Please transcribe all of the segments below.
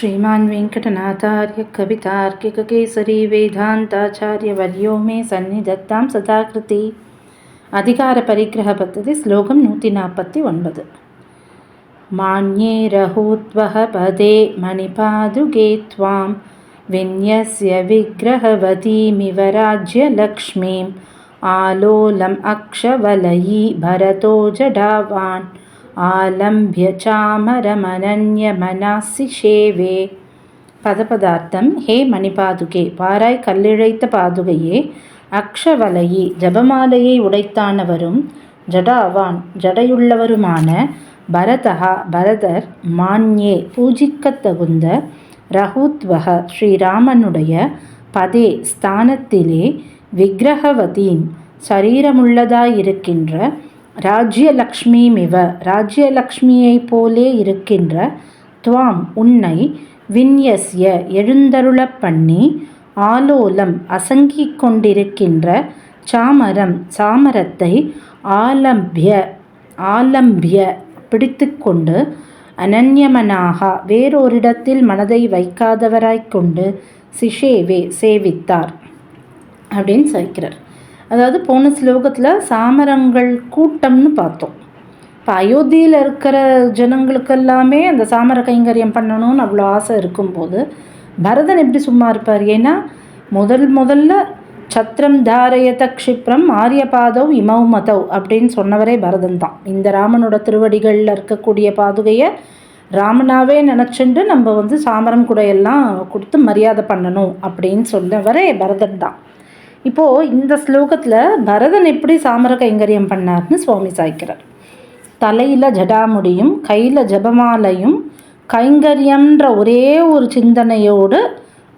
श्रीमान् वेङ्कटनाथार्य कवितार्किककेसरी वेदान्ताचार्यवर्यो मे सन्निधत्तां सदाकृति अधिकारपरिग्रह पद्धति श्लोकं नूतिनापत्ति ओन्पद् मान्ये रहोद्वः पदे मणिपादुगे त्वां विन्यस्य विग्रहवतीमिव राज्यलक्ष्मीम् आलोलम् अक्षवलयी भरतो जडावान् ஆலம்பிய சாமரமனன்யமனாசி ஷேவே பதபதார்த்தம் ஹே மணிபாதுகே பாராய் கல்லிழைத்த பாதுகையே அக்ஷவலையி ஜபமாலையை உடைத்தானவரும் ஜடாவான் ஜடையுள்ளவருமான பரதா பரதர் மான்யே பூஜிக்கத்தகுந்த ரகுத்வக ஸ்ரீராமனுடைய பதே ஸ்தானத்திலே விக்கிரகவதீம் சரீரமுள்ளதாயிருக்கின்ற ராஜ்யலக்ஷ்மிமிவ ராஜ்யலக்ஷ்மியைப் போலே இருக்கின்ற துவாம் உன்னை விந்யஸ்ய எழுந்தருளப் பண்ணி ஆலோலம் அசங்கிக் கொண்டிருக்கின்ற சாமரம் சாமரத்தை ஆலம்பிய ஆலம்பிய பிடித்து கொண்டு அனன்யமனாக வேறொரிடத்தில் மனதை வைக்காதவராய்க் கொண்டு சிஷேவே சேவித்தார் அப்படின்னு சொல்கிறார். அதாவது போன ஸ்லோகத்தில் சாமரங்கள் கூட்டம்னு பார்த்தோம். இப்போ அயோத்தியில் இருக்கிற ஜனங்களுக்கெல்லாமே அந்த சாமர கைங்கரியம் பண்ணணும்னு அவ்வளோ ஆசை இருக்கும்போது பரதன் எப்படி சும்மா இருப்பார்? ஏன்னா முதல் முதல்ல சத்திரம் தாரயத க்ஷிப்ரம் ஆரியபாதவ் இமௌ மதவ் அப்படின்னு சொன்னவரே பரதன் தான். இந்த ராமனோட திருவடிகளில் இருக்கக்கூடிய பாதுகையை ராமனாவே நினச்சிண்டு நம்ம வந்து சாமரம் குடையெல்லாம் கொடுத்து மரியாதை பண்ணணும் அப்படின்னு சொன்னவரே பரதன் தான். இப்போது இந்த ஸ்லோகத்தில் பரதன் எப்படி சாமர கைங்கரியம் பண்ணார்னு சுவாமி சாய்க்கிறார். தலையில் ஜடாமுடியும் கையில் ஜபமாலையும் கைங்கரியன்ற ஒரே ஒரு சிந்தனையோடு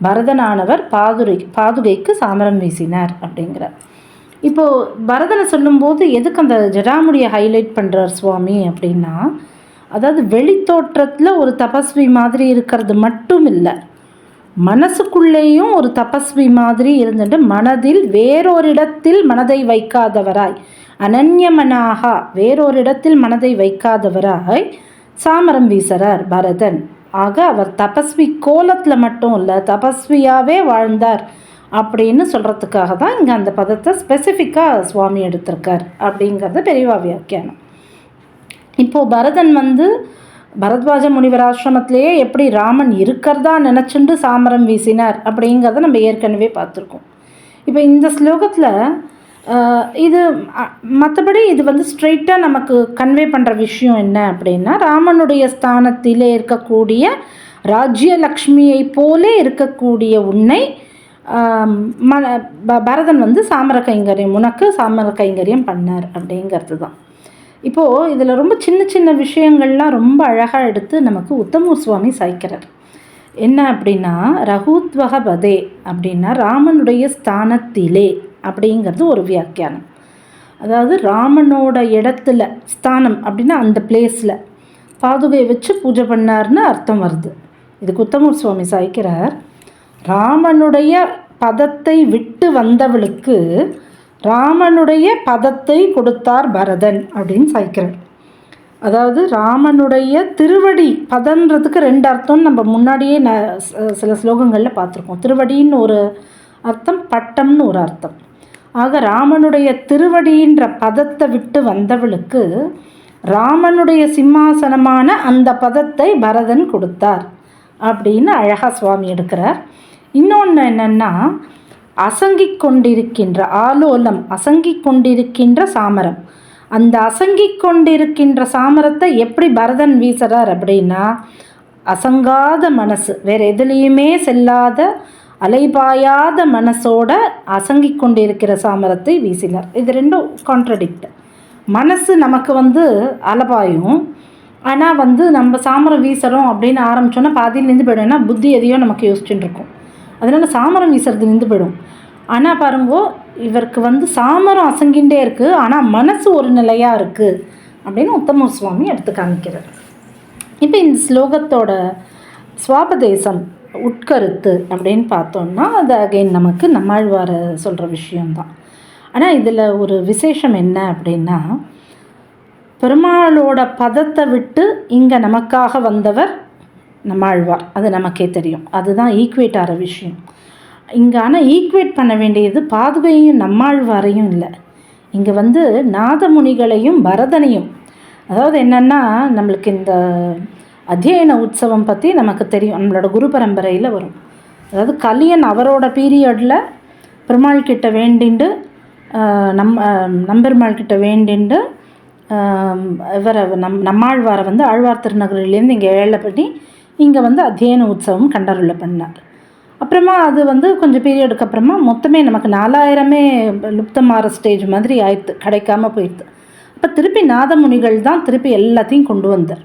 பரதனானவர் பாதுரை பாதுகைக்கு சாமரம் வீசினார் அப்படிங்கிறார். இப்போது பரதனை சொல்லும்போது எதுக்கு அந்த ஜடாமுடியை ஹைலைட் பண்ணுறார் சுவாமி அப்படின்னா அதாவது வெளித்தோற்றத்தில் ஒரு தபஸ்வி மாதிரி இருக்கிறது மட்டும் இல்லை மனசுக்குள்ளேயும் ஒரு தபஸ்வி மாதிரி இருந்துட்டு மனதில் வேறொரிடத்தில் மனதை வைக்காதவராய். அனன்யமனாக வேறொரிடத்தில் மனதை வைக்காதவராய் சாமரம் வீசறார் பரதன். ஆக அவர் தபஸ்வி கோலத்தில் மட்டும் இல்லை தபஸ்வியாகவே வாழ்ந்தார் அப்படின்னு சொல்கிறதுக்காக தான் இங்கே அந்த பதத்தை ஸ்பெசிஃபிக்காக சுவாமி எடுத்திருக்கார் அப்படிங்கிறது பெரியவா வியாக்கியானம். இப்போது பரதன் வந்து பரத்வாஜ முனிவர் ஆசிரமத்திலேயே எப்படி ராமன் இருக்கிறதா நினச்சிண்டு சாமரம் வீசினார் அப்படிங்கிறத நம்ம ஏற்கனவே பார்த்துருக்கோம். இப்போ இந்த ஸ்லோகத்தில் இது மற்றபடி இது வந்து ஸ்ட்ரெயிட்டாக நமக்கு கன்வே பண்ணுற விஷயம் என்ன அப்படின்னா ராமனுடைய ஸ்தானத்திலே இருக்கக்கூடிய ராஜ்யலக்ஷ்மியை போலே இருக்கக்கூடிய உன்னை ம பரதன் வந்து சாமர கைங்கரியம் உனக்கு சாமர கைங்கரியம் பண்ணார் அப்படிங்கிறது தான் இப்போது இதில் ரொம்ப சின்ன சின்ன விஷயங்கள்லாம் ரொம்ப அழகாக எடுத்து நமக்கு உத்தமூர் சுவாமி சாய்க்கிறார். என்ன அப்படின்னா ரகுத்வக பதே அப்படின்னா ராமனுடைய ஸ்தானத்திலே அப்படிங்கிறது ஒரு வியாக்கியானம். அதாவது ராமனோட இடத்துல ஸ்தானம் அப்படின்னா அந்த பிளேஸில் பாதுகையை வச்சு பூஜை பண்ணார்னு அர்த்தம் வருது. இதுக்கு உத்தமூர் சுவாமி சாய்க்கிறார். ராமனுடைய பதத்தை விட்டு வந்தவளுக்கு ராமனுடைய பதத்தை கொடுத்தார் பரதன் அப்படின்னு சாய்க்கிறார். அதாவது ராமனுடைய திருவடி பதன்றதுக்கு ரெண்டு அர்த்தம்னு நம்ம முன்னாடியே ந சில ஸ்லோகங்களில் பார்த்துருக்கோம். திருவடின்னு ஒரு அர்த்தம் பட்டம்னு ஒரு அர்த்தம். ஆக ராமனுடைய திருவடின்ற பதத்தை விட்டு வந்தவளுக்கு ராமனுடைய சிம்மாசனமான அந்த பதத்தை பரதன் கொடுத்தார் அப்படின்னு அழகா சுவாமி எடுக்கிறார். இன்னொன்று என்னென்னா அசங்கிக் கொண்டிருக்கின்ற ஆலோலம் அசங்கிக் கொண்டிருக்கின்ற சாமரம். அந்த அசங்கிக் கொண்டிருக்கின்ற சாமரத்தை எப்படி பரதன் வீசுறார் அப்படின்னா அசங்காத மனசு வேறு எதுலேயுமே செல்லாத அலைபாயாத மனசோட அசங்கிக் கொண்டிருக்கிற சாமரத்தை வீசினார். இது ரெண்டும் கான்ட்ரடிக்ட் மனசு நமக்கு வந்து அலபாயும். ஆனால் வந்து நம்ம சாமரம் வீசுகிறோம் அப்படின்னு ஆரம்பித்தோன்னா பாதியிலேருந்து நின்று புத்தி எதையோ நமக்கு யோசிச்சுட்டு இருக்கோம். அதனால் சாமரம் வீசுறது நின்று போயிடும். ஆனால் பாருங்கோ இவருக்கு வந்து சாமரம் அசங்கின்றே இருக்குது ஆனால் மனசு ஒரு நிலையாக இருக்குது அப்படின்னு உத்தம சுவாமி எடுத்து காமிக்கிறார். இப்போ இந்த ஸ்லோகத்தோட சுவாபதேசம் உட்கருத்து அப்படின்னு பார்த்தோம்னா அது அகைன் நமக்கு நம்மாழ்வார சொல்கிற விஷயம்தான். ஆனால் இதில் ஒரு விசேஷம் என்ன அப்படின்னா பெருமாளோட பதத்தை விட்டு இங்கே நமக்காக வந்தவர் நம்மாழ்வார் அது நமக்கே தெரியும். அதுதான் ஈக்குவேட் ஆகிற விஷயம். இங்கே ஆனால் ஈக்குவேட் பண்ண வேண்டியது பாதுகையும் நம்மாழ்வாரையும் இல்லை. இங்கே வந்து நாதமுனிகளையும் பரதனையும். அதாவது என்னென்னா நம்மளுக்கு இந்த அத்தியன உற்சவம் பற்றி நமக்கு தெரியும். நம்மளோட குரு பரம்பரையில் வரும். அதாவது கலியன் அவரோட பீரியடில் பெருமாள் கிட்ட வேண்டிண்டு நம் நம்பெருமாள் கிட்ட வேண்டிண்டு இவரை நம் நம்மாழ்வாரை வந்து ஆழ்வார் திருநகரிலேருந்து இங்கே ஏழை பண்ணி இங்கே வந்து அத்தியன உற்சவம் கண்டருள பண்ணார் அப்புறமா அது வந்து கொஞ்சம் பீரியடுக்கு அப்புறமா மொத்தமே நமக்கு நாலாயிரமே லுப்தமாற ஸ்டேஜ் மாதிரி ஆயிடுத்து கிடைக்காம போயிடுது அப்போ திருப்பி நாதமுனிகள் தான் திருப்பி எல்லாத்தையும் கொண்டு வந்தார்.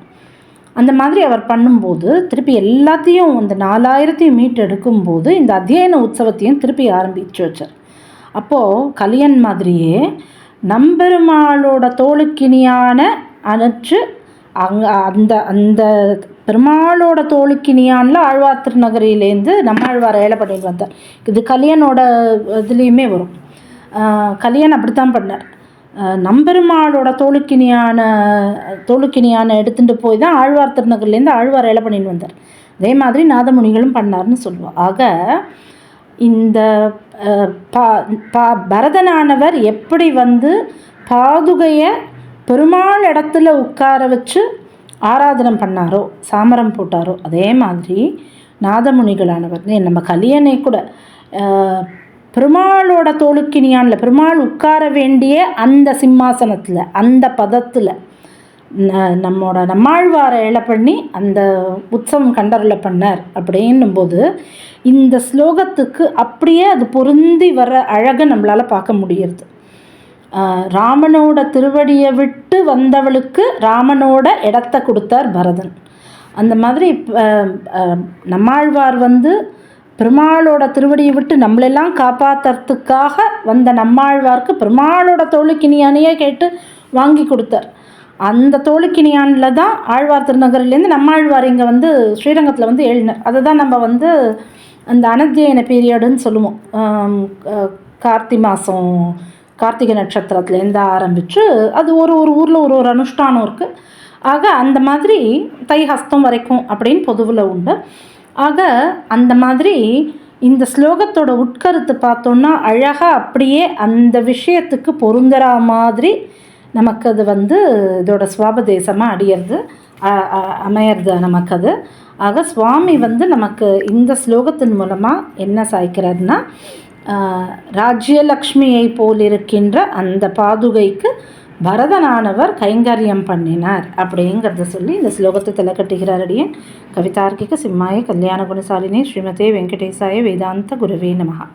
அந்த மாதிரி அவர் பண்ணும்போது திருப்பி எல்லாத்தையும் அந்த நாலாயிரத்தையும் மீட் எடுக்கும்போது இந்த அத்தியன உற்சவத்தையும் திருப்பி ஆரம்பித்து வச்சார். அப்போது கலியன் மாதிரியே நம்பெருமாளோட தோளுக்கினியான அணைச்சு அங்கே அந்த அந்த பெருமாளோட தோளுக்கினியான்ல ஆழ்வார் நம்ம நம்மாழ்வார் ஏழை பண்ணிட்டு வந்தார். இது கலியனோட இதுலேயுமே வரும். கலியன் அப்படித்தான் பண்ணார். நம்பெருமாளோட தோளுக்கினியான தோளுக்கினியான எடுத்துகிட்டு போய் தான் ஆழ்வார் திருநகர்லேருந்து ஆழ்வார் ஏழை பண்ணின்னு வந்தார். அதே மாதிரி நாதமுனிகளும் பண்ணார்னு சொல்லுவோம். ஆக இந்த பா பா பரதனானவர் எப்படி வந்து பாதுகையை பெருமாள் இடத்துல உட்கார வச்சு ஆராதனம் பண்ணாரோ சாமரம் போட்டாரோ அதே மாதிரி நாதமுனிகளானவர் நம்ம கலியனை கூட பெருமாளோட தோளுக்கினியான்ல பெருமாள் உட்கார வேண்டிய அந்த சிம்மாசனத்தில் அந்த பதத்தில் நம்மோட நம்மாழ்வாரை இழ பண்ணி அந்த உற்சவம் கண்டருள பண்ணார் அப்படின்னும்போது இந்த ஸ்லோகத்துக்கு அப்படியே அது பொருந்தி வர அழகை நம்மளால் பார்க்க முடியறது. ராமனோட திருவடியை விட்டு வந்தவளுக்கு ராமனோட இடத்த கொடுத்தார் பரதன். அந்த மாதிரி நம்மாழ்வார் வந்து பெருமாளோட திருவடியை விட்டு நம்மளெல்லாம் காப்பாற்றுறதுக்காக வந்த நம்மாழ்வார்க்கு பெருமாளோட தோளுக்கினியானையே கேட்டு வாங்கி கொடுத்தார். அந்த தோளுக்கினியானில் தான் ஆழ்வார் திருநகர்லேருந்து நம்மாழ்வார் இங்கே வந்து ஸ்ரீரங்கத்தில் வந்து எழுதினார் அதை தான் நம்ம வந்து அந்த அனத்தியன பீரியடுன்னு சொல்லுவோம். கார்த்தி மாதம் கார்த்திகை நட்சத்திரத்துலேருந்து ஆரம்பித்து அது ஒரு ஒரு ஊரில் ஒரு ஒரு அனுஷ்டானம் இருக்குது ஆக அந்த மாதிரி தை ஹஸ்தம் வரைக்கும் அப்படின்னு பொதுவில் உண்டு. ஆக அந்த மாதிரி இந்த ஸ்லோகத்தோட உட்கருத்து பார்த்தோன்னா அழகாக அப்படியே அந்த விஷயத்துக்கு பொருந்துற மாதிரி நமக்கு அது வந்து இதோட சுவாபதேசமாக அடியிறது அமையிறது நமக்கு அது. ஆக சுவாமி வந்து நமக்கு இந்த ஸ்லோகத்தின் மூலமாக என்ன சாய்க்கிறாருன்னா ராஜ்யலக்ஷ்மியை போலிருக்கின்ற அந்த பாதுகைக்கு பரதனானவர் கைங்கரியம் பண்ணினார் அப்படிங்கிறத சொல்லி இந்த ஸ்லோகத்தை தலை கட்டுகிறார் அடியன். கவிதார்க்கிக சிம்மாய கல்யாண குணசாலினி ஸ்ரீமதே வெங்கடேசாய வேதாந்த குருவே நமகா